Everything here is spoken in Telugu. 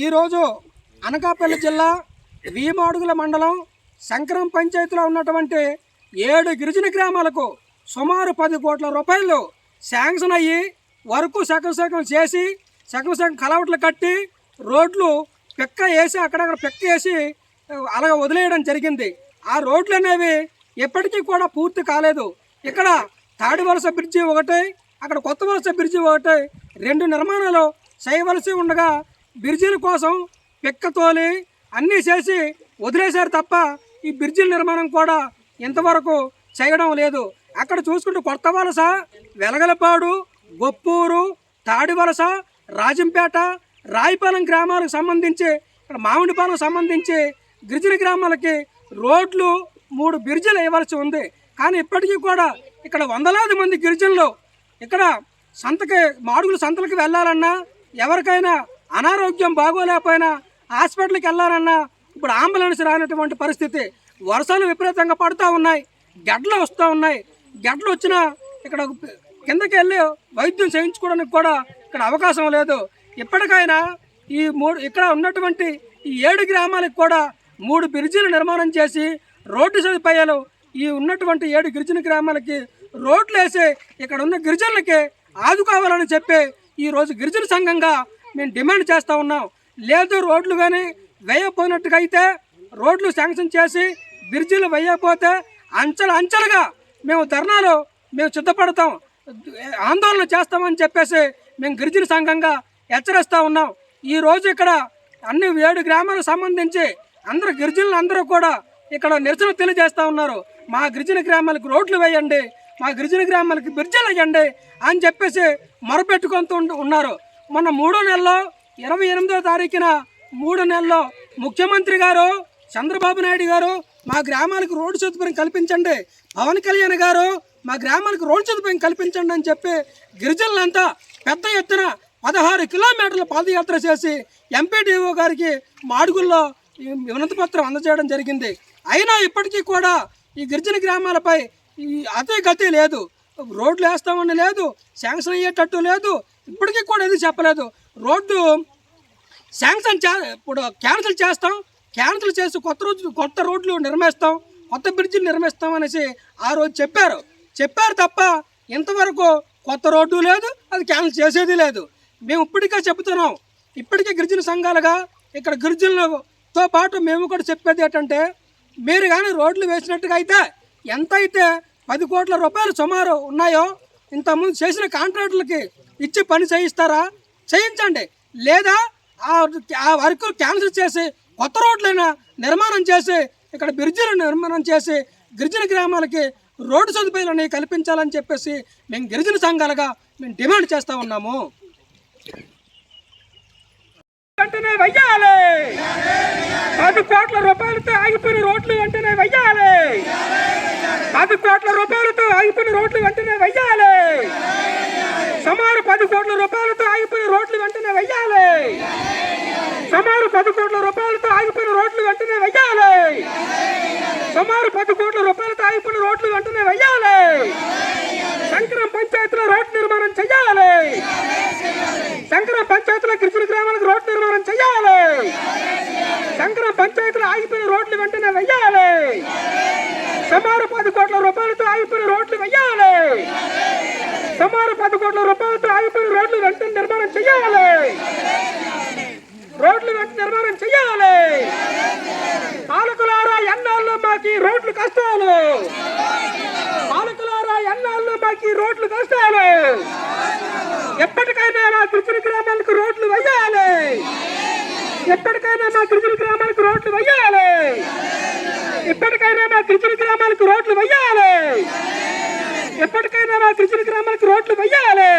ఈరోజు అనకాపల్లి జిల్లా వీమాడుగుల మండలం శంకరం పంచాయతీలో ఉన్నటువంటి ఏడు గిరిజన గ్రామాలకు సుమారు పది కోట్ల రూపాయలు శాంక్షన్ అయ్యి వరకు సగం సగం చేసి సగం సగం కలవట్లు కట్టి రోడ్లు పిక్క వేసి అక్కడక్కడ పిక్క వేసి అలాగ వదిలేయడం జరిగింది. ఆ రోడ్లు అనేవి ఎప్పటికీ కూడా పూర్తి కాలేదు. ఇక్కడ తాడి వలస బ్రిడ్జి ఒకటి అక్కడ కొత్త వలస బ్రిడ్జి ఒకటి రెండు నిర్మాణాలు చేయవలసి ఉండగా బ్రిడ్జిల కోసం పిక్క తోలి అన్నీ చేసి వదిలేశారు తప్ప ఈ బ్రిడ్జిల నిర్మాణం కూడా ఇంతవరకు చేయడం లేదు. అక్కడ చూసుకుంటే కొత్త వలస వెలగలపాడు గొప్పూరు తాడి వలస రాజంపేట రాయిపాలెం గ్రామాలకు సంబంధించి ఇక్కడ మామిడిపాలెం సంబంధించి గిరిజన గ్రామాలకి రోడ్లు మూడు బ్రిడ్జిలు ఇవ్వాల్సి ఉంది. కానీ ఇప్పటికీ కూడా ఇక్కడ వందలాది మంది గిరిజనులు ఇక్కడ సంతకి మాడుగులు సంతలకు వెళ్ళాలన్నా ఎవరికైనా అనారోగ్యం బాగోలేకపోయినా హాస్పిటల్కి వెళ్ళాలన్నా ఇప్పుడు అంబులెన్స్ రానటువంటి పరిస్థితి వర్షాలు విపరీతంగా పడుతూ ఉన్నాయి. గడ్డలు వస్తూ ఉన్నాయి. గడ్డలు వచ్చినా ఇక్కడ కిందకి వెళ్ళి వైద్యం చేయించుకోవడానికి కూడా ఇక్కడ అవకాశం లేదు. ఇప్పటికైనా ఈ మూడు ఇక్కడ ఉన్నటువంటి ఈ ఏడు గ్రామాలకు కూడా మూడు బ్రిడ్జిలు నిర్మాణం చేసి రోడ్డు సదుపాయాలు ఈ ఉన్నటువంటి ఏడు గిరిజన గ్రామాలకి రోడ్లు వేసి ఇక్కడ ఉన్న గిరిజనులకి ఆదుకోవాలని చెప్పి ఈరోజు గిరిజన సంఘంగా మేము డిమాండ్ చేస్తూ ఉన్నాం. లేదు రోడ్లు కానీ వేయకపోయినట్టుగా అయితే రోడ్లు శాంక్షన్ చేసి బ్రిడ్జిలు వేయకపోతే అంచెలు అంచెలుగా మేము ధర్నాలు మేము సిద్ధపడతాం. ఆందోళన చేస్తామని చెప్పేసి మేము గిరిజన సంఘంగా హెచ్చరిస్తూ ఉన్నాం. ఈ రోజు ఇక్కడ అన్ని ఏడు గ్రామాలకు సంబంధించి అందరు గిరిజనులు అందరూ కూడా ఇక్కడ నిరసన తెలియజేస్తూ ఉన్నారు. మా గిరిజన గ్రామాలకు రోడ్లు వేయండి మా గిరిజన గ్రామాలకి బ్రిడ్జిలు వేయండి అని చెప్పేసి మొరపెట్టుకుంటూ ఉన్నారు. మొన్న మూడో నెలలో ఇరవై ఎనిమిదో తారీఖున మూడు నెలల్లో ముఖ్యమంత్రి గారు చంద్రబాబు నాయుడు గారు మా గ్రామాలకు రోడ్డు సదుపాయం కల్పించండి. పవన్ కళ్యాణ్ గారు మా గ్రామాలకు రోడ్డు సదుపాయం కల్పించండి అని చెప్పి గిరిజనులంతా పెద్ద ఎత్తున పదహారు కిలోమీటర్ల పాదయాత్ర చేసి ఎంపీడీఓ గారికి మాడుగుల్లో ఈ వినతి పత్రం అందజేయడం జరిగింది. అయినా ఇప్పటికీ కూడా ఈ గిరిజన గ్రామాలపై ఈ అతి గతి లేదు. రోడ్లు వేస్తామని లేదు శాంక్షన్ అయ్యేటట్టు లేదు. ఇప్పటికీ కూడా ఏది చెప్పలేదు? రోడ్డు శాంక్షన్ చే ఇప్పుడు క్యాన్సిల్ చేస్తాం. క్యాన్సిల్ చేసి కొత్త రోజు కొత్త రోడ్లు నిర్మిస్తాం. కొత్త బ్రిడ్జిలు నిర్మిస్తాం అనేసి ఆ రోజు చెప్పారు. చెప్పారు తప్ప ఇంతవరకు కొత్త రోడ్డు లేదు అది క్యాన్సిల్ చేసేది లేదు. మేము ఇప్పటికే చెబుతున్నాం. ఇప్పటికే గిరిజన సంఘాలుగా ఇక్కడ గిరిజనులతో పాటు మేము కూడా చెప్పేది ఏంటంటే మీరు కానీ రోడ్లు వేసినట్టుగా అయితే ఎంత అయితే పది కోట్ల రూపాయలు సుమారు ఉన్నాయో ఇంతకుముందు చేసిన కాంట్రాక్టులకి ఇచ్చి పని చేయిస్తారా? చేయించండి. లేదా ఆ ఆ వర్క్ క్యాన్సిల్ చేసి కొత్త రోడ్లైనా నిర్మాణం చేసి ఇక్కడ బ్రిడ్జిలు నిర్మాణం చేసి గిరిజన గ్రామాలకి రోడ్డు సదుపాయాలని కల్పించాలని చెప్పేసి మేము గిరిజన సంఘాలుగా మేము డిమాండ్ చేస్తూ ఉన్నాము. వెంటనే వెయ్యాలి. పది కోట్ల రూపాయలతో ఆగిపోయిన రోడ్లు వెంటనే వెయ్యాలి. పది కోట్ల రూపాయలతో ఆగిపోయిన రోడ్లు వెంటనే వెయ్యాలి. సుమారు పది కోట్ల రూపాయలతో ఆగిపోయిన రోడ్లు వెంటనే వెయ్యాలి. సుమారు పది కోట్ల రూపాయలతో ఆగిపోయిన రోడ్లు వెంటనే వెయ్యాలి. సుమారు పది కోట్ల రూపాయలతో ఆగిపోయిన రోడ్లు వెంటనే వెయ్యాలి. శంకరం పంచాయతీలో రోడ్డు నిర్మాణం చెయ్యాలి. శంకరం పంచాయతీలో గిరిజన గ్రామాలకు రోడ్డు నిర్మాణం చెయ్యాలి. శంకరం పంచాయతీలో ఆగిపోయిన రోడ్లు వెంటనే వెయ్యాలి. సుమారు పది కోట్ల రూపాయలతో ఆగిపోయిన రోడ్లు వెయ్యాలి. సుమారు పది కోట్ల రూపాయలతో ఆగిపోయిన రోడ్లు వెంటనే నిర్మాణం చెయ్యాలి. రోడ్లు వెంట నిర్మాణం చెయ్యాలి. పాలకులారా ఎన్నాళ్ళు మాకు రోడ్లు కష్టాలు? పాలకులారా ఎన్నాళ్ళు మాకు రోడ్లు కష్టాలు? ఎప్పటికైనా మా గిరిజన గ్రామాలకు రోడ్లు వెయ్యాలి. ఎప్పటికైనా మా గిరిజన గ్రామాలకు రోడ్లు వెయ్యాలి. ఇప్పటికైనా మా గిరిజన గ్రామాలకు రోడ్లు వెయ్యాలి. ఎప్పటికైనా మా గిరిజన గ్రామాలకు రోడ్లు వెయ్యాలి.